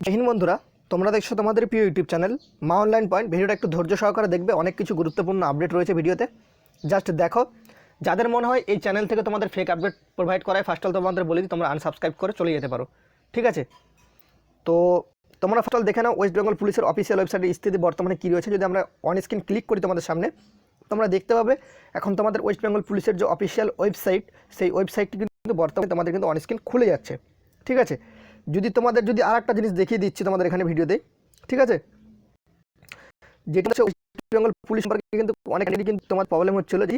জয়হিন বন্ধুরা তোমরা দেখছ তোমাদের প্রিয় YouTube channel Maa online point. ভিডিওটা একটু ধৈর্য সহকারে দেখবে অনেক কিছু গুরুত্বপূর্ণ আপডেট রয়েছে ভিডিওতে। জাস্ট দেখো যাদের মনে হয় এই চ্যানেল থেকে তোমাদের ফেক আপডেট প্রোভাইড করায় ফার্স্ট অল তোমাদের বলি দিই, তোমরা আনসাবস্ক্রাইব করে চলে যেতে পারো। ঠিক আছে? তো তোমরা ফার্স্ট অল দেখে নাও ওয়েস্ট বেঙ্গল পুলিশের অফিসিয়াল ওয়েবসাইটের স্থিতি বর্তমানে কী রয়েছে। যদি আমরা অন স্ক্রিন ক্লিক করি তোমাদের সামনে তোমরা দেখতে পাবে এখন তোমাদের ওয়েস্ট বেঙ্গল পুলিশের যে অফিসিয়াল ওয়েবসাইট সেই ওয়েবসাইটটি কিন্তু বর্তমানে তোমাদের কিন্তু অন স্ক্রিন খুলে যাচ্ছে। ঠিক আছে? যদি তোমাদের যদি আর একটা জিনিস দেখিয়ে দিচ্ছি তোমাদের এখানে ভিডিওতে, ঠিক আছে? যেটা হচ্ছে ওয়েস্ট বেঙ্গল পুলিশ সম্পর্কে কিন্তু অনেক কিন্তু তোমার প্রবলেম হচ্ছিল যে,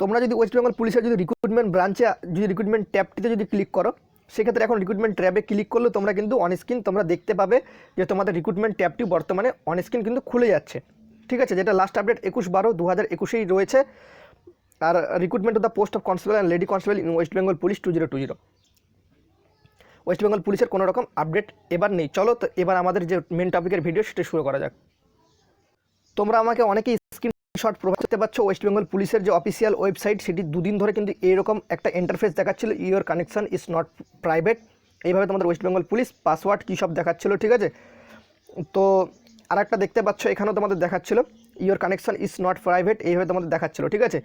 তোমরা যদি ওয়েস্ট বেঙ্গল পুলিশের যদি রিক্রুটমেন্ট ব্রাঞ্চে যদি রিক্রুটমেন্ট ট্যাবটিতে যদি ক্লিক করো, সেক্ষেত্রে এখন রিক্রুটমেন্ট ট্যাবে ক্লিক করলে তোমরা কিন্তু অন স্ক্রিন তোমরা দেখতে পাবে যে তোমাদের রিক্রুটমেন্ট ট্যাবটি বর্তমানে অন স্ক্রিন কিন্তু খুলে যাচ্ছে। ঠিক আছে? যেটা লাস্ট আপডেট একুশ বারো দু রয়েছে। আর recruitment of the post of constable and lady constable in West Bengal police two zero two zero West Bengal পুলিশের কোনো রকম আপডেট এবার নেই। চলো তো এবার আমাদের যে মেন টপিকের ভিডিও সেটা শুরু করা যাক। তোমরা আমাকে অনেকেই স্ক্রিনশট প্রোভাইড করতে পারছ। ওয়েস্ট বেঙ্গল পুলিশের যে অফিসিয়াল ওয়েবসাইট সেটি দুদিন ধরে কিন্তু এরকম একটা ইন্টারফেস দেখাচ্ছিল। Your connection is not private এইভাবে তোমাদের ওয়েস্ট বেঙ্গল পুলিশ পাসওয়ার্ড কী সব দেখাচ্ছিল, ঠিক আছে? তো আর একটা দেখতে পাচ্ছ, এখানেও তোমাদের দেখাচ্ছিল। Your connection is not private এইভাবে তোমাদের দেখাচ্ছিল, ঠিক আছে?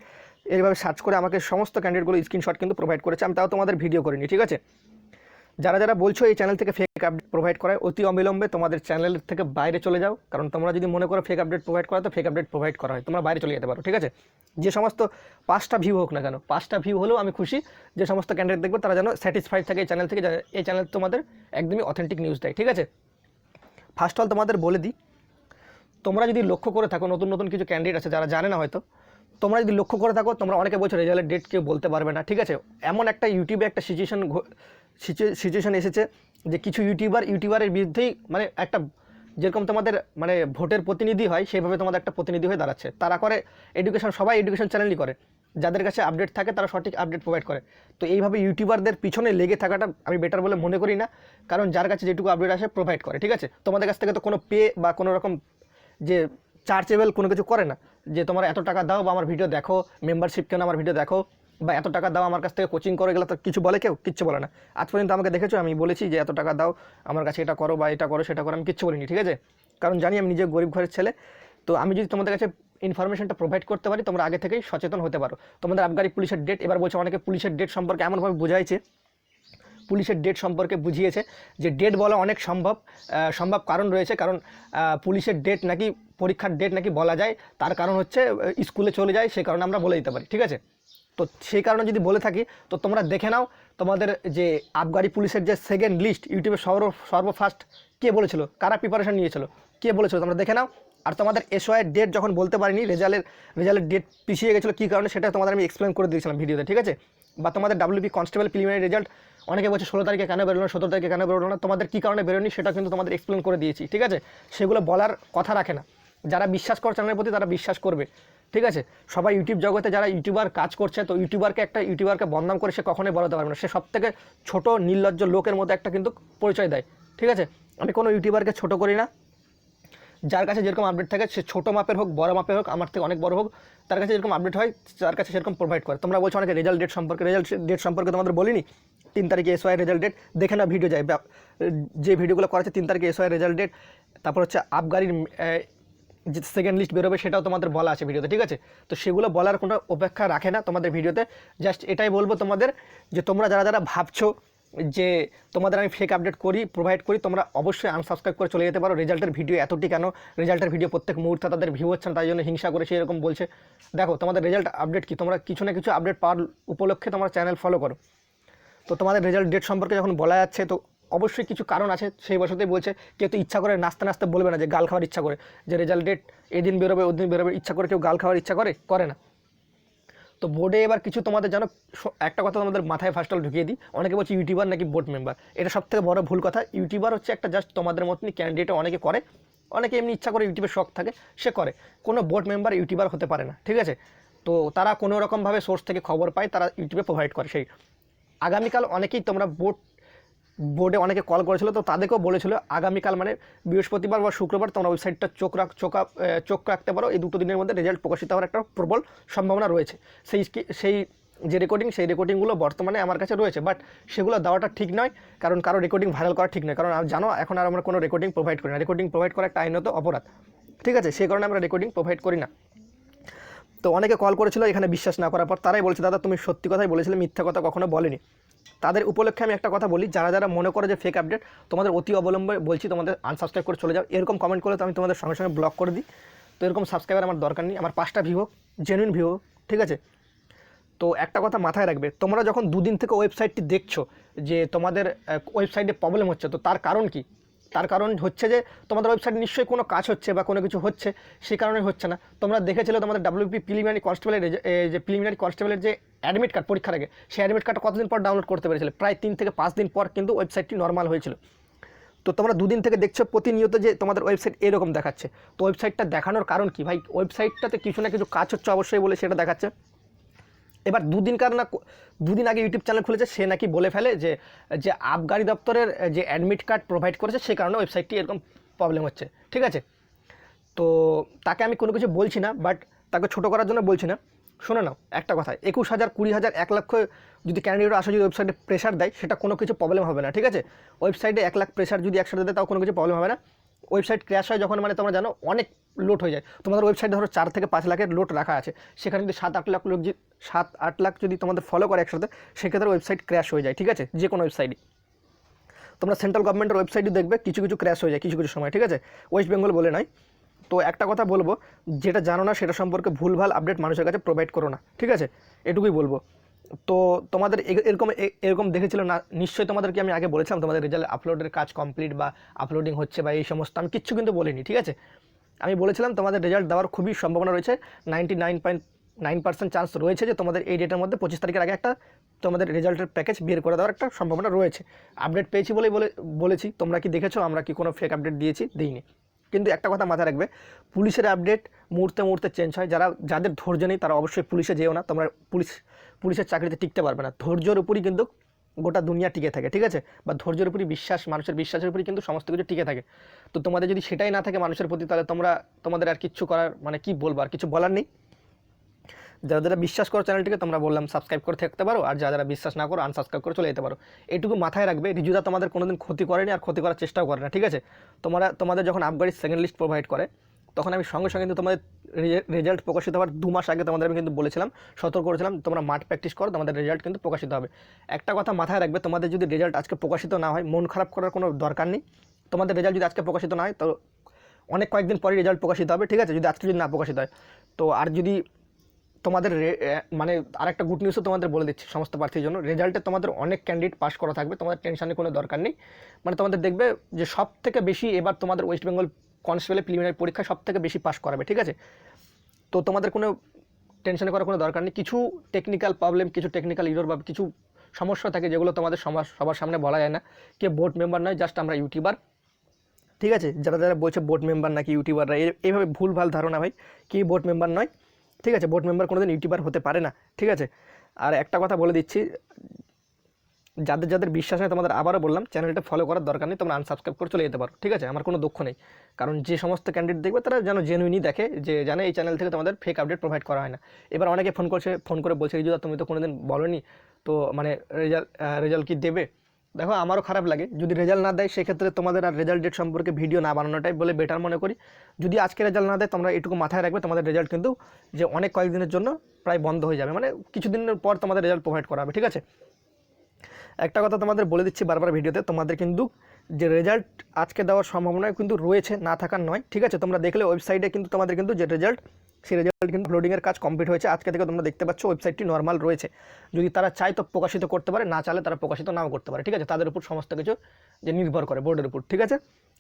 এইভাবে সার্চ করে আমাকে সমস্ত ক্যান্ডিডেটগুলো স্ক্রিনশট কিন্তু প্রোভাইড করেছে, আমি তাও তোমাদের ভিডিও করিনি, ঠিক আছে? যারা যারা বলছো এই চ্যানেল থেকে ফেক আপডেট প্রোভাইড করায়, অতি অবিলম্বে তোমাদের চ্যানেল থেকে বাইরে চলে যাও, কারণ তোমরা যদি মনে করো ফেক আপডেট প্রোভাইড করা তো ফেক আপডেট প্রোভাইড করা হয়, তোমরা বাইরে চলে যেতে পারো, ঠিক আছে? যে সমস্ত পাঁচটা ভিউ হোক না কেন, পাঁচটা ভিউ হলেও আমি খুশি যে সমস্ত ক্যান্ডিডেট দেখব তারা যেন স্যাটিসফাইড থাকে এই চ্যানেল থেকে এই চ্যানেল তোমাদের একদমই অথেন্টিক নিউজ দেয়, ঠিক আছে? ফার্স্ট অল তোমাদের বলে দিই, তোমরা যদি লক্ষ্য করে থাকো, নতুন নতুন কিছু ক্যান্ডিডেট আছে, যারা জানে না হয়তো তোমরা যদি লক্ষ্য করে থাকো, তোমরা অনেকে বলছো রেজাল্টের ডেট কেউ বলতে পারবে না। ঠিক আছে? এমন একটা ইউটিউবে একটা সিচুয়েশন সিচুয়েশন এসেছে যে কিছু ইউটিউবার, ইউটিউবারের বিরুদ্ধেই মানে একটা যেরকম তোমাদের মানে ভোটের প্রতিনিধি হয়, সেইভাবে তোমাদের একটা প্রতিনিধি হয়ে দাঁড়াচ্ছে। তারা করে এডুকেশন সবাই এডুকেশন চ্যানেলই করে। যাদের কাছে আপডেট থাকে, তারা সঠিক আপডেট প্রোভাইড করে। তো এইভাবে ইউটিউবারদের পিছনে লেগে থাকাটা আমি বেটার বলে মনে করি না। কারণ যার কাছে যেটুকু আপডেট আসে প্রোভাইড করে। ঠিক আছে? তোমাদের কাছ থেকে তো কোনো পে বা কোনো রকম যে চার্জেবল কোনো কিছু করে না। যে তোমার এত টাকা দাও বা আমার ভিডিও দেখো মেম্বারশিপ কেন আমার ভিডিও দেখো, বা এত টাকা দাও আমার কাছ থেকে কোচিং করে গেলে তো কিছু বলে কেউ? কিচ্ছু বলে না। আজ পর্যন্ত আমাকে দেখেছ, আমি বলেছি যে এত টাকা দাও, আমার কাছে এটা করো বা এটা করো, সেটা করো, আমি কিচ্ছু বলিনি, ঠিক আছে? কারণ জানি আমি নিজে গরিব ঘরের ছেলে, তো আমি যদি তোমাদের কাছে ইনফরমেশনটা প্রোভাইড করতে পারি, তোমরা আগে থেকেই সচেতন হতে পারো। তোমাদের আবগারি পুলিশের ডেট এবার বলছে অনেকে পুলিশের ডেট সম্পর্কে এমনভাবে বোঝাইছে। পুলিশের ডেট সম্পর্কে বুঝিয়েছে যে ডেট বলা অনেক সম্ভব সম্ভব কারণ রয়েছে, কারণ পুলিশের ডেট নাকি পরীক্ষার ডেট নাকি বলা যায়, তার কারণ হচ্ছে স্কুলে চলে যায় সে কারণে আমরা বলে দিতে পারি, ঠিক আছে? তো সেই কারণে যদি বলে থাকি, তো তোমরা দেখে নাও, তোমাদের যে আবগারি পুলিশের যে সেকেন্ড লিস্ট ইউটিউবে সর্ব সর্বফার্স্ট কে বলেছিল, কারা প্রিপারেশন নিয়েছিল, কে বলেছিল, তোমরা দেখে নাও। আর তোমাদের এসওয়াইয়ের ডেট যখন বলতে পারিনি রেজাল্টের রেজাল্টের ডেট পিছিয়ে গেছিল কী কারণে, সেটা তোমাদের আমি এক্সপ্লেন করে দিয়েছিলাম ভিডিওতে, ঠিক আছে? বা তোমাদের ডাব্লিউপি কনস্টেবল প্রিলিমিনারি রেজাল্ট অনেকে বলছে ষোলো তারিখে কেন বেরোলো না, সতেরো তারিখে কেন বেরোলো না, তোমাদের কী কারণে বেরোনি সেটা কিন্তু তোমাদের এক্সপ্লেন করে দিয়েছি, ঠিক আছে? সেগুলো বলার কথা রাখে না। যারা বিশ্বাস করে চ্যানেলের প্রতি তারা বিশ্বাস করবে। ঠিক আছে? সবাই ইউটিউব জগতে যারা ইউটিউবার কাজ করছে, তো ইউটিউবারকে একটা, ইউটিউবারকে বদনাম করে সে কখনোই বলাতে পারবে না। সে সব থেকে ছোটো, নির্লজ্জ লোকের মধ্যে একটা কিন্তু পরিচয় দেয়। ঠিক আছে? আমি কোনো ইউটিউবারকে ছোট করি না। যার কাছে যেরকম আপডেট থাকে, সে ছোটো মাপের হোক, বড় মাপের হোক, আমার থেকে অনেক বড় হোক, তার কাছে যেরকম আপডেট হয় তার কাছে সেরকম প্রোভাইড করে। তোমরা বলছো অনেকে রেজাল্ট ডেট সম্পর্কে রেজাল্ট ডেট সম্পর্কে তোমাদের বলিনি? তিন তারিখে এসওয়াই রেজাল্ট ডেট দেখে না ভিডিও যায়। যে ভিডিওগুলো করা আছে তিন তারিখে এসওয়াই রেজাল্ট ডেট তারপর হচ্ছে আবগারির যে সেকেন্ড লিস্ট বেরোবে সেটাও তোমাদের বলা আছে ভিডিওতে, ঠিক আছে? তো সেগুলো বলার কোনো অপেক্ষা রাখে না তোমাদের ভিডিওতে। জাস্ট এটাই বলব তোমাদের যে তোমরা যারা যারা ভাবছ যে তোমাদের আমি ফেক আপডেট করি প্রোভাইড করি, তোমরা অবশ্যই আনসাবস্ক্রাইব করে চলে যেতে পারো। রেজাল্টের ভিডিও এতটি কেন? রেজাল্টের ভিডিও প্রত্যেক মুহূর্তে তাদের ভিউ হচ্ছে না, তাই জন্য হিংসা করে সেরকম বলছে। দেখো, তোমাদের রেজাল্ট আপডেট কি? তোমরা কিছু না কিছু আপডেট পাওয়ার উপলক্ষে তোমার চ্যানেল ফলো করো। তো তোমাদের রেজাল্ট ডেট সম্পর্কে যখন বলা যাচ্ছে, তো অবশ্যই কিছু কারণ আছে, সেই বছরতেই বলছে, কেউ তো ইচ্ছা করে নাচতে নাচতে বলবে না যে গাল খাওয়ার ইচ্ছা করে, যে রেজাল্ট ডেট এদিন বেরোবে, ওদিন বেরোবে, ইচ্ছা করে কেউ গাল খাওয়ার ইচ্ছা করে করে না। তো বোর্ডে এবার কিছু তোমাদের জানো একটা কথা তোমাদের মাথায় ফার্স্ট অল ঢুকিয়ে দিই, অনেকে বলছে ইউটিউবার নাকি বোর্ড মেম্বার এটা সব থেকে বড় ভুল কথা ইউটিউবার হচ্ছে একটা জাস্ট তোমাদের মতনই ক্যান্ডিডেট অনেকে করে, অনেকে এমনি ইচ্ছা করে ইউটিউবের শখ থাকে, সে করে, কোনো বোর্ড মেম্বার ইউটিউবার হতে পারে না, ঠিক আছে? তো তারা কোনো রকমভাবে সোর্স থেকে খবর পায়, তারা ইউটিউবে প্রোভাইড করে, সেই। আগামীকাল অনেকেই তোমরা বোর্ড বোর্ডে অনেকে কল করেছিল, তো তাদেরকেও বলেছিল আগামীকাল মানে বৃহস্পতিবার বা শুক্রবার তোমরা ওয়েবসাইটটা চোখ রাখ, চোখ চোখ রাখতে পারো। এই দুটো দিনের মধ্যে রেজাল্ট প্রকাশিত হওয়ার একটা প্রবল সম্ভাবনা রয়েছে। সেই সেই যে রেকর্ডিং সেই রেকর্ডিংগুলো বর্তমানে আমার কাছে রয়েছে বাট সেগুলো দেওয়াটা ঠিক নয়, কারণ কারও রেকর্ডিং ভাইরাল করা ঠিক নয়। কারণ জানো, এখন আর আমরা কোনো রেকর্ডিং প্রোভাইড করি না। রেকর্ডিং প্রোভাইড করা একটা আইনত অপরাধ। ঠিক আছে? সেই কারণে আমরা রেকর্ডিং প্রোভাইড করি না। তো অনেকে কল করেছিল এখানে বিশ্বাস না করার পর, তারাই বলছে, দাদা, তুমি সত্যি কথাই বলেছিলে, মিথ্যা কথা কখনো বলেনি। তাদের উপলক্ষে আমি একটা কথা বলি, যারা যারা মনে করো যে ফেক আপডেট তোমাদের অতি অবলম্বে বলছি, তোমাদের আনসাবস্ক্রাইব করে চলে যাও। এরকম কমেন্ট করলে তো আমি তোমাদের সঙ্গে সঙ্গে ব্লক করে দিই। তো এরকম সাবস্ক্রাইবার আমার দরকার নেই, আমার পাঁচটা হোক জেনুইন হোক, ঠিক আছে? তো একটা কথা মাথায় রাখবে, তোমরা যখন দুদিন থেকে ওয়েবসাইটটি দেখছ, যে তোমাদের ওয়েবসাইটে প্রবলেম হচ্ছে, তো তার কারণ কি? তার কারণ হচ্ছে যে তোমাদের ওয়েবসাইট নিশ্চয়ই কোনো কাজ হচ্ছে বা কোনো কিছু হচ্ছে সেই কারণে হচ্ছে না। তোমরা দেখেছিলে তোমাদের ডাব্লিউপি প্রিলিমিনারি কনস্টেবলের যে প্রিলিমিনারি কনস্টেবলের যে অ্যাডমিট কার্ড পরীক্ষার আগে, সেই অ্যাডমিট কার্ডটা কতদিন পর ডাউনলোড করতে পেরেছিলে? প্রায় তিন থেকে পাঁচ দিন পর কিন্তু ওয়েবসাইটটি নর্মাল হয়েছিল। তো তোমরা দুদিন থেকে দেখছ প্রতিনিয়ত যে তোমাদের ওয়েবসাইট এরকম দেখাচ্ছে। তো ওয়েবসাইটটা দেখানোর কারণ কি? ভাই ওয়েবসাইটটাতে কিছু না কিছু কাজ হচ্ছে অবশ্যই বলে সেটা দেখাচ্ছে। এবার দুদিনকার না দুদিন আগে ইউটিউব চ্যানেল খুলেছে, সে নাকি বলে ফেলে যে যে আবগারি দপ্তরের, যে অ্যাডমিট কার্ড প্রোভাইড করেছে, সে কারণে ওয়েবসাইটটি এরকম প্রবলেম হচ্ছে, ঠিক আছে? তো তাকে আমি কোনো কিছু বলছি না বাট তাকে ছোটো করার জন্য বলছি না। শোনো নাও, একটা কথা একুশ হাজার, কুড়ি হাজার, এক লক্ষ যদি ক্যান্ডিডেট আসে, যদি ওয়েবসাইটে প্রেশার দেয়, সেটা কোনো কিছু প্রবলেম হবে না, ঠিক আছে? ওয়েবসাইটে এক লাখ প্রেশার যদি একসাথে দেয়, তাও কোনো কিছু প্রবলেম হবে না। ওয়েবসাইট ক্র্যাশ হয় যখন মানে তোমরা জানো অনেক লোড হয়ে যায়। তোমাদের ওয়েবসাইট ধরো চার থেকে পাঁচ লাখের লোড রাখা আছে। সেখানে যদি সাত আট লাখ লোক সাত আট লাখ যদি তোমাদের ফলো করে একসাথে, সেক্ষেত্রে ওয়েবসাইট ক্র্যাশ হয়ে যায়, ঠিক আছে? যে কোনো ওয়েবসাইটই তোমরা সেন্ট্রাল গভর্নমেন্টের ওয়েবসাইটে দেখবে, কিছু কিছু ক্র্যাশ হয়ে যায়, কিছু কিছু সময়, ঠিক আছে? ওয়েস্ট বেঙ্গল বলে নয়। তো একটা কথা বলব, যেটা জানো না, সেটা সম্পর্কে ভুলভাল আপডেট মানুষের কাছে প্রোভাইড করো না, ঠিক আছে? এটুকুই বলব। তো তোমাদের এরকম এরকম দেখেছিল না, নিশ্চয়ই তোমাদেরকে আমি আগে বলেছিলাম, তোমাদের রেজাল্ট আপলোডের কাজ কমপ্লিট বা আপলোডিং হচ্ছে বা এই সমস্ত, আমি কিচ্ছু কিন্তু বলিনি, ঠিক আছে? আমি বলেছিলাম তোমাদের রেজাল্ট দেওয়ার খুবই সম্ভাবনা রয়েছে ninety nine point nine percent chance রয়েছে যে তোমাদের এই ডেটের মধ্যে পঁচিশ তারিখের আগে একটা তোমাদের রেজাল্টের প্যাকেজ বের করে দেওয়ার একটা সম্ভাবনা রয়েছে। আপডেট পেয়েছি বলেই বলে বলেছি, তোমরা কি দেখেছ? আমরা কি কোনো ফেক আপডেট দিয়েছি? দিইনি। কিন্তু একটা কথা মাথায় রাখবে, পুলিশের আপডেট মুহূর্তে মুহূর্তে চেঞ্জ হয়। যারা, যাদের ধৈর্য নেই তারা অবশ্যই পুলিশে যেও না। তোমরা পুলিশ, পুলিশের চাকরিতে টিকতে পারবে না। ধৈর্যের উপরই কিন্তু গোটা দুনিয়া টিকে থাকে, ঠিক আছে? বা ধৈর্যের উপরই বিশ্বাস, মানুষের বিশ্বাসের উপরই কিন্তু সমস্ত কিছু টিকে থাকে। তো তোমাদের যদি সেটাই না থাকে মানুষের প্রতি, তাহলে তোমরা, তোমাদের আর কিচ্ছু করার মানে কি বলব? আর কিছু বলার নেই? যারা যারা বিশ্বাস করো চ্যানেলটিকে তোমরা বললাম সাবস্ক্রাইব করে থাকতে পারো, আর যারা যারা বিশ্বাস না করো আনসাবস্ক্রাইব করে চলে যেতে পারো। এইটুকু মাথায় রাখবে, রিজুদা তোমাদের কোনোদিন ক্ষতি করেনি আর ক্ষতি করার চেষ্টাও করে না, ঠিক আছে? তোমরা, তোমাদের যখন আপগাড়ির সেকেন্ড লিস্ট প্রোভাইড করে, তখন আমি সঙ্গে সঙ্গে কিন্তু তোমাদের রেজাল্ট প্রকাশিত হওয়ার দু মাস আগে তোমাদের আমি কিন্তু বলেছিলাম, সতর্ক করেছিলাম, তোমরা মাঠ প্র্যাকটিস করো, তোমাদের রেজাল্ট কিন্তু প্রকাশিত হবে। একটা কথা মাথায় রাখবে, তোমাদের যদি রেজাল্ট আজকে প্রকাশিত না হয়, মন খারাপ করার কোনো দরকার নেই। তোমাদের রেজাল্ট যদি আজকে প্রকাশিত না হয়, তো অনেক কয়েকদিন পরে রেজাল্ট প্রকাশিত হবে, ঠিক আছে? যদি আজকে যদি না প্রকাশিত হয়, তো আর যদি তোমাদের মানে আরেকটা গুড নিউজও তোমাদের বলে দিচ্ছি সমস্ত প্রার্থীর জন্য। রেজাল্টে তোমাদের অনেক ক্যান্ডিডেট পাস করা থাকবে, তোমাদের টেনশনের কোনো দরকার নেই। মানে তোমাদের দেখবে যে সব থেকে বেশি এবার তোমাদের ওয়েস্ট বেঙ্গল কনস্টেবলের প্রিলিমিনারি পরীক্ষা সব থেকে বেশি পাস করাবে, ঠিক আছে? তো তোমাদের কোনো টেনশন করার কোনো দরকার নেই। কিছু টেকনিক্যাল প্রবলেম কিছু টেকনিক্যাল ইরোর বা কিছু সমস্যা থাকে যেগুলো তোমাদের সবার সামনে বলা যায় না। কে বোর্ড মেম্বার নয় জাস্ট আমরা ইউটিউবার ঠিক আছে? যারা যারা বলছে বোর্ড মেম্বার নাকি ইউটিউবাররা এই- এইভাবে ভুলভাল ধারণা ভাই। কি বোর্ড মেম্বার নয়। ঠিক আছে বোর্ড মেম্বার কোনোদিন ইউটিউবার হতে পারে না, ঠিক আছে? আর একটা কথা বলে দিচ্ছি, যাদের যাদের বিশ্বাস নেই তোমাদের আবারও বললাম চ্যানেলটা ফলো করার দরকার নেই, তোমরা আনসাবস্ক্রাইব করে চলে যেতে পারো, ঠিক আছে? আমার কোনো দুঃখ নেই। কারণ যে সমস্ত ক্যান্ডিডেট দেখবে, তারা যেন জেনুইনই দেখে, যে জানে এই চ্যানেল থেকে তোমাদের ফেক আপডেট প্রোভাইড করা হয় না। এবার অনেকে ফোন করছে ফোন করে বলছে, রিজুদা, তুমি তো কোনোদিন বলোনি, তো মানে রেজাল্ট রেজাল্ট কি দেবে? দেখো, আমারও খারাপ লাগে। যদি রেজাল্ট না দেয়, সেক্ষেত্রে তোমাদের আর রেজাল্ট ডেট সম্পর্কে ভিডিও না বানানোটাই বলে বেটার মনে করি। যদি আজকে রেজাল্ট না দেয়, তোমরা এটুকু মাথায় রাখবে, তোমাদের রেজাল্ট কিন্তু যে অনেক কয়েকদিনের জন্য প্রায় বন্ধ হয়ে যাবে। মানে কিছুদিনের পর তোমাদের রেজাল্ট প্রোভাইড করা হবে, ঠিক আছে? একটা কথা তোমাদের বলে দিচ্ছি বারবার ভিডিওতে তোমাদের কিন্তু যে রেজাল্ট আজকে দেওয়ার সম্ভাবনা কিন্তু রয়েছে, না থাকার নয়, ঠিক আছে? তোমরা দেখলে ওয়েবসাইটে কিন্তু তোমাদের কিন্তু যে রেজাল্ট সেই রেজাল্ট কিন্তু আপলোডিংয়ের কাজ কমপ্লিট হয়েছে। আজকে থেকে তোমরা দেখতে পাচ্ছ ওয়েবসাইটটি নর্মাল রয়েছে। যদি তারা চায় তো প্রকাশিত করতে পারে, না চালে তারা প্রকাশিত নাও করতে পারে, ঠিক আছে? তাদের উপর সমস্ত কিছু যে নির্ভর করে বোর্ডের উপর, ঠিক আছে?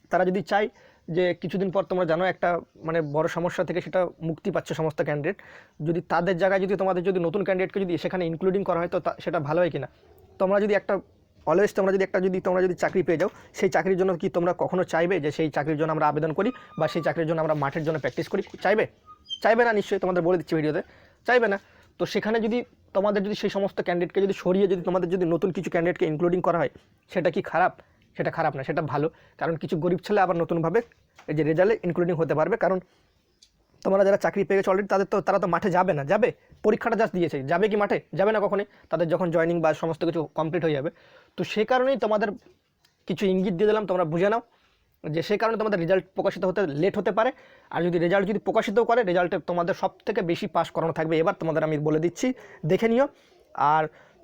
তারা যদি চায় যে কিছুদিন পর তোমরা জানো একটা মানে বড় সমস্যা থেকে সেটা মুক্তি পাচ্ছে সমস্ত ক্যান্ডিডেট যদি তাদের জায়গায় যদি তোমাদের যদি নতুন ক্যান্ডিডেটকে যদি সেখানে ইনক্লুডিং করা হয় তা- সেটা ভালো হয় কিনা? তোমরা যদি একটা অলওয়েজ তোমরা যদি একটা যদি তোমরা যদি চাকরি পেয়ে যাও, সেই চাকরির জন্য কি তোমরা কখনো চাইবে যে সেই চাকরির জন্য আমরা আবেদন করি বা সেই চাকরির জন্য আমরা মাঠের জন্য প্র্যাকটিস করি? চাইবে? চাইবে না নিশ্চয়ই, তোমাদের বলে দিচ্ছি ভিডিওতে। চাইবে না। তো সেখানে যদি তোমাদের যদি সেই সমস্ত ক্যান্ডিডেটকে যদি সরিয়ে যদি তোমাদের যদি নতুন কিছু ক্যান্ডিডেটকে ইনক্লুডিং করা হয়, সেটা কি খারাপ? সেটা খারাপ না, সেটা ভালো। কারণ কিছু গরিব ছেলে আবার নতুনভাবে এই যে রেজাল্টে ইনক্লুডিং হতে পারবে। কারণ তোমরা যারা চাকরি পেয়ে গেছো অলরেডি তাদের তো, তারা তো মাঠে যাবে না। যাবে? পরীক্ষাটা জাস্ট দিয়েছে। যাবে কি মাঠে? যাবে না কখনই? তাদের যখন জয়নিং বা সমস্ত কিছু কমপ্লিট হয়ে যাবে। তো সেই কারণেই তোমাদের কিছু ইঙ্গিত দিয়ে দিলাম, তোমরা বুঝে নাও। যে সেই কারণে তোমাদের রেজাল্ট প্রকাশিত হতে লেট হতে পারে। আর যদি রেজাল্ট যদি প্রকাশিতও করে রেজাল্টে তোমাদের সব থেকে বেশি পাস করানো থাকবে। এবার তোমাদের আমি বলে দিচ্ছি, দেখে নিও। আর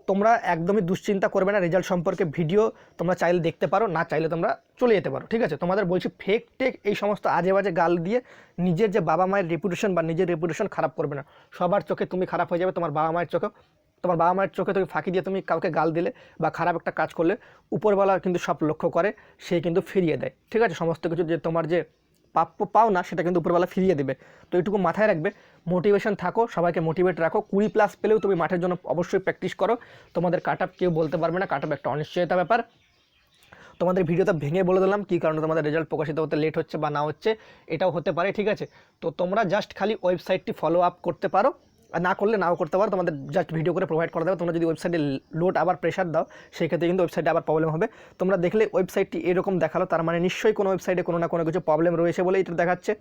তোমরা একদমই দুশ্চিন্তা করবে না রেজাল্ট সম্পর্কে ভিডিও তোমরা চাইলে দেখতে পারো, না চাইলে তোমরা চলে যেতে পারো, ঠিক আছে? তোমাদের বলছি ফেক টেক এই সমস্ত আজে বাজে গাল দিয়ে নিজের যে বাবা মায়ের রেপুটেশন বা নিজের রেপুটেশন খারাপ করবে না। সবার চোখে তুমি খারাপ হয়ে যাবে, তোমার বাবা মায়ের চোখে, তোমার বাবা মায়ের চোখে তুমি ফাঁকি দিয়ে তুমি কাউকে গাল দিলে বা খারাপ একটা কাজ করলে, উপরওয়ালা কিন্তু সব লক্ষ্য করে, সে কিন্তু ফিরিয়ে দেয়, ঠিক আছে? সমস্ত কিছু যে তোমার যে প্রাপ্য পাও না, সেটা কিন্তু উপরবেলা ফিরিয়ে দেবে। তো এটুকু মাথায় রাখবে। মোটিভেশন থাকো, সবাইকে মোটিভেট রাখো। কুড়ি প্লাস পেলেও তুমি মাঠের জন্য অবশ্যই প্র্যাকটিস করো। তোমাদের কাট আপ কেউ বলতে পারবে না কাট আপ একটা অনিশ্চয়তা ব্যাপার। তোমাদের ভিডিওটা ভেঙে বলে দিলাম, কী কারণে তোমাদের রেজাল্ট প্রকাশিত হতে লেট হচ্ছে বা না হচ্ছে, এটাও হতে পারে, ঠিক আছে? তো তোমরা জাস্ট খালি ওয়েবসাইটটি ফলো আপ করতে পারো। না করলে নাও করতে পারো, তোমাদের জাস্ট ভিডিও করে প্রোভাইড করে দেবে। তোমরা যদি ওয়েবসাইটে লোড আবার প্রেশার দাও, সেই ক্ষেত্রে কিন্তু ওয়েবসাইটে আবার প্রবলেম হবে। তোমরা দেখলে ওয়েবসাইটটি এরকম দেখাল, তার মানে নিশ্চয়ই কোনো ওয়েবসাইটে কোনো না কোনো কিছু প্রবলেম রয়েছে বলেই এটা দেখাচ্ছে।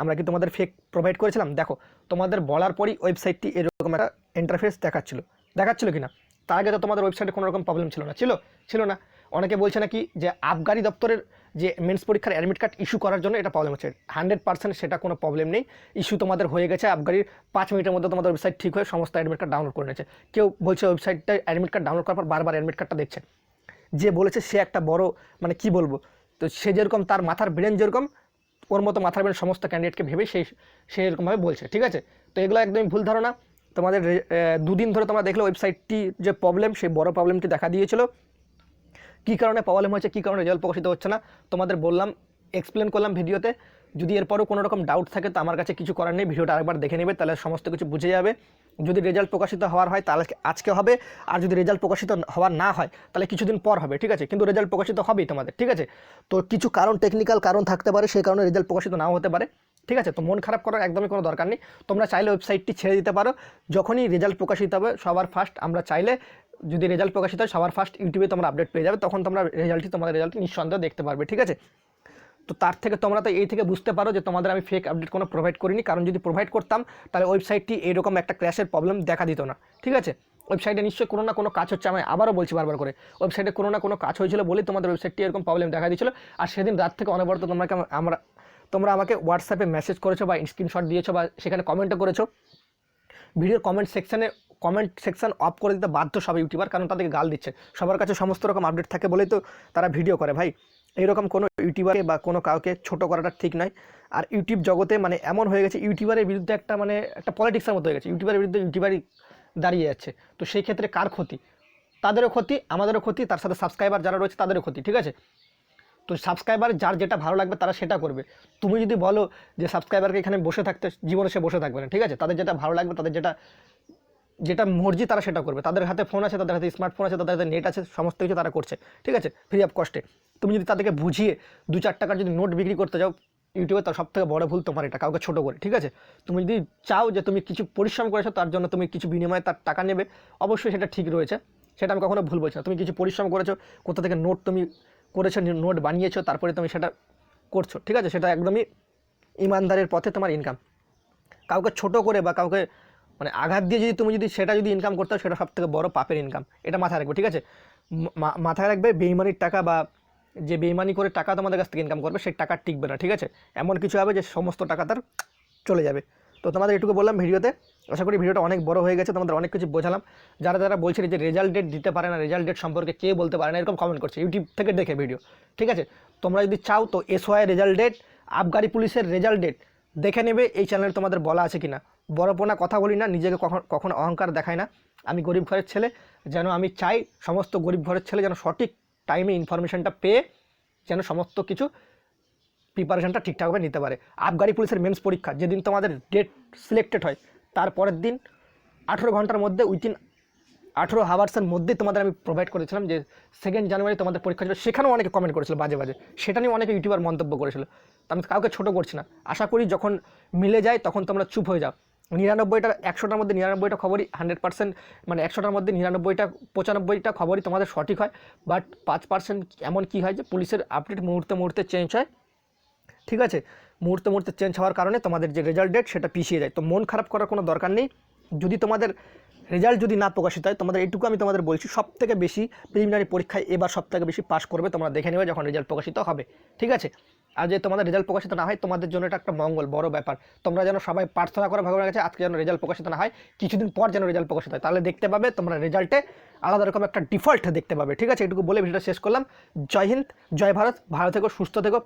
আমরা কি তোমাদের ফেক প্রোভাইড করেছিলাম? দেখো, তোমাদের বলার পরই ওয়েবসাইটটি এরকম একটা ইন্টারফেস দেখাচ্ছিল। দেখাচ্ছিল কি না তার আগে তো তোমাদের ওয়েবসাইটে কোনো রকম প্রবলেম ছিল না। ছিল? ছিল না। অনেকে বলছে নাকি যে আবগারি দপ্তরের যে মেন্স পরীক্ষার অ্যাডমিট কার্ড ইস্যু করার জন্য এটা প্রবলেম হচ্ছে। হান্ড্রেড পার্সেন্ট সেটা কোনো প্রবলেম নেই। ইস্যু তোমাদের হয়ে গেছে, আবগারির পাঁচ মিনিটের মধ্যে তোমাদের ওয়েবসাইট ঠিক হয়ে সমস্ত অ্যাডমিট কার্ড ডাউনলোড করে নিয়েছে। কেউ বলছে ওয়েবসাইটটা অ্যাডমিট কার্ড ডাউনলোড করার পর বারবার অ্যাডমিট কার্ডটা দেখছে। যে বলেছে সে একটা বড় মানে কি বলব? তো সে যেরকম তার মাথার ব্রেন যেরকম, ওর মতো মাথার ব্রেন সমস্ত ক্যান্ডিডেটকে ভেবে সেই, সে এরকমভাবে বলছে, ঠিক আছে? তো এগুলো একদমই ভুল ধারণা। তোমাদের দুদিন ধরে তোমরা দেখলে ওয়েবসাইটটি যে প্রবলেম সেই বড় প্রবলেমটি দেখা দিয়েছিল। কী কারণে প্রবলেম হয়েছে, কী কারণে রেজাল্ট প্রকাশিত হচ্ছে না, তোমাদের বললাম এক্সপ্লেন করলাম ভিডিওতে। যদি এরপরও কোনো রকম ডাউট থাকে, তো আমার কাছে কিছু করার নেই, ভিডিওটা আরেকবার দেখে নেবে, তাহলে সমস্ত কিছু বুঝে যাবে। যদি রেজাল্ট প্রকাশিত হওয়ার হয়, তাহলে আজকে হবে, আর যদি রেজাল্ট প্রকাশিত হওয়ার না হয়, তাহলে কিছুদিন পর হবে, ঠিক আছে? কিন্তু রেজাল্ট প্রকাশিত হবেই তোমাদের, ঠিক আছে? তো কিছু কারণ টেকনিক্যাল কারণ থাকতে পারে, সেই কারণে রেজাল্ট প্রকাশিত নাও হতে পারে, ঠিক আছে? তো মন খারাপ করার একদমই কোনো দরকার নেই। তোমরা চাইলে ওয়েবসাইটটি ছেড়ে দিতে পারো। যখনই রেজাল্ট প্রকাশিত হবে, সবার ফার্স্ট আমরা চাইলে যদি রেজাল্ট প্রকাশিত হয়, সবার ফার্স্ট ইউটিউবে তোমরা আপডেট পেয়ে যাবে, তখন তোমরা রেজাল্টটি তোমাদের রেজাল্ট নিঃসন্দেহে দেখতে পারবে, ঠিক আছে? তো তার থেকে তোমরা তো এই থেকে বুঝতে পারো যে তোমাদের আমি ফেক আপডেট কোনো প্রোভাইড করিনি, কারণ যদি প্রোভাইড করতাম, তাহলে ওয়েবসাইটটি এরকম একটা ক্র্যাশের প্রবলেম দেখা দিত না, ঠিক আছে? ওয়েবসাইটে নিশ্চয়ই কোনো না কোনো কাজ হচ্ছে, আমি আবারও বলছি বারবার করে ওয়েবসাইটে কোনো না কোনো কাজ হয়েছিল বলেই তোমাদের ওয়েবসাইটটি এরকম প্রবলেম দেখা দিয়েছিল, আর সেদিন রাত থেকে অনবরত তোমরা আমরা তোমরা আমাকে হোয়াটসঅ্যাপে মেসেজ করেছ বা স্ক্রিনশট দিয়েছ বা সেখানে কমেন্টও করেছ। ভিডিওর কমেন্ট সেকশনে কমেন্ট সেকশন অফ করে দিতে বাধ্য সব ইউটিউবার কারণ তাদেরকে গাল দিচ্ছে। সবার কাছে সমস্ত রকম আপডেট থাকে বলেই তো তারা ভিডিও করে। ভাই, এরকম কোনো ইউটিউবারকে বা কোনো কাউকে ছোট করাটা ঠিক নয়। আর ইউটিউব জগতে মানে এমন হয়ে গেছে ইউটিউবারের বিরুদ্ধে একটা মানে একটা পলিটিক্সের মতো হয়ে গেছে। ইউটিউবারের বিরুদ্ধে ইউটিউবারই দাঁড়িয়ে যাচ্ছে। তো সেই ক্ষেত্রে কার ক্ষতি? তাদেরও ক্ষতি, আমাদেরও ক্ষতি, তার সাথে সাবস্ক্রাইবার যারা রয়েছে তাদেরও ক্ষতি, ঠিক আছে? তো সাবস্ক্রাইবার যার যেটা ভালো লাগবে তারা সেটা করবে। তুমি যদি বলো যে সাবস্ক্রাইবারকে এখানে বসে থাকতে, জীবনে সে বসে থাকবে না, ঠিক আছে? তাদের যেটা ভালো লাগবে, তাদের যেটা যেটা মর্জি তারা সেটা করবে। তাদের হাতে ফোন আছে, তাদের হাতে স্মার্টফোন আছে, তাদের হাতে নেট আছে, সমস্ত কিছু তারা করছে, ঠিক আছে? ফ্রি অফ কস্টে তুমি যদি তাদেরকে বুঝিয়ে দু চার টাকার যদি নোট বিক্রি করতে যাও ইউটিউবে তার সব থেকে বড় ভুল তোমার এটা, কাউকে ছোটো করে, ঠিক আছে? তুমি যদি চাও যে তুমি কিছু পরিশ্রম করেছ, তার জন্য তুমি কিছু বিনিময়ে তার টাকা নেবে, অবশ্যই সেটা ঠিক রয়েছে। সেটা আমি কখনো ভুল বলছি না। তুমি কিছু পরিশ্রম করেছ, কোথা থেকে নোট তুমি করেছ নোট বানিয়েছো, তারপরে তুমি সেটা করছ, ঠিক আছে? সেটা একদমই ইমানদারের পথে তোমার ইনকাম কাউকে ছোট করে বা কাউকে মানে আঘাত দিয়ে যদি তুমি যদি সেটা যদি ইনকাম করতে সেটা সব থেকে বড় পাপের ইনকাম এটা মাথায় রাখবে, ঠিক আছে? মাথায় রাখবে বেইমানির টাকা বা যে বেইমানি করে টাকা তোমাদের কাছ থেকে ইনকাম করবে, সেই টাকা টিকবে না, ঠিক আছে? এমন কিছু হবে যে সমস্ত টাকা তার চলে যাবে। তো তোমাদের এটুকু বললাম ভিডিওতে। আশা করি ভিডিওটা অনেক বড় হয়ে গেছে, তোমাদের অনেক কিছু বোঝালাম। যারা যারা বলছে যে রেজাল্ট ডেট দিতে পারে না রেজাল্ট ডেট সম্পর্কে কে বলতে পারে না, এরকম কমেন্ট করছে ইউটিউব থেকে দেখে ভিডিও ঠিক আছে? তোমরা যদি চাও তো এসওয়াই রেজাল্ট ডেট আবগারি পুলিশের রেজাল্ট ডেট দেখে নেবে এই চ্যানেলে তোমাদের বলা আছে কি না বড়পনা কথা বলি না, নিজেকে কখন, কখনো অহংকার দেখায় না। আমি গরিব ঘরের ছেলে, যেন আমি চাই সমস্ত গরিব ঘরের ছেলে যেন সঠিক টাইমে ইনফরমেশানটা পেয়ে, যেন সমস্ত কিছু প্রিপারেশানটা ঠিকঠাকভাবে নিতে পারে। আবগারি পুলিশের মেন্স পরীক্ষা, যেদিন তোমাদের ডেট সিলেক্টেড হয়, তার পরের দিন আঠেরো ঘণ্টার মধ্যে উইথিন আঠেরো হাওয়ার্সের মধ্যেই তোমাদের আমি প্রোভাইড করেছিলাম যে সেকেন্ড জানুয়ারি তোমাদের পরীক্ষা ছিল সেখানেও অনেকে কমেন্ট করেছিল বাজে বাজে। সেটা নিয়ে অনেকে ইউটিউবার মন্তব্য করেছিল। তা আমি কাউকে ছোটো করছি না। আশা করি যখন মিলে যায়, তখন তোমরা চুপ হয়ে যাও। নিরানব্বইটা একশোটার মধ্যে নিরানব্বইটা খবরই হান্ড্রেড পার্সেন্ট মানে একশোটার মধ্যে নিরানব্বইটা, পঁচানব্বইটা খবরই তোমাদের সঠিক হয়। বাট পাঁচ পার্সেন্ট এমন কী হয় যে পুলিশের আপডেট মুহূর্তে মুহূর্তে চেঞ্জ হয়। ঠিক আছে? মুহূর্তে মুহূর্তে চেঞ্জ হওয়ার কারণে তোমাদের যে রেজাল্ট ডেট সেটা পিছিয়ে যায়। তো মন খারাপ করার কোনো দরকার নেই। যদি তোমাদের রেজাল্ট যদি না প্রকাশিত হয়, তোমাদের এইটুকু আমি তোমাদের বলছি সব থেকে বেশি প্রিলিমিনারি পরীক্ষায় এবার সব থেকে বেশি পাস করবে তোমরা দেখে নেবে যখন রেজাল্ট প্রকাশিত হবে। ঠিক আছে? আর যে তোমাদের রেজাল্ট প্রকাশিত না হয়, তোমাদের জন্য এটা একটা মঙ্গল, বড় ব্যাপার। তোমরা যেন সবাই প্রার্থনা করো ভগবানের কাছে আজকে যেন রেজাল্ট প্রকাশিত না হয়, কিছুদিন পর যেন রেজাল্ট প্রকাশিত হয়। তাহলে দেখতে পাবে তোমরা রেজাল্টে আলাদা রকম একটা ডিফল্ট দেখতে পাবে, ঠিক আছে? এটুকু বলে ভিডিওটা শেষ করলাম। জয় হিন্দ, জয় ভারত ভারত থেকো, সুস্থ থেকো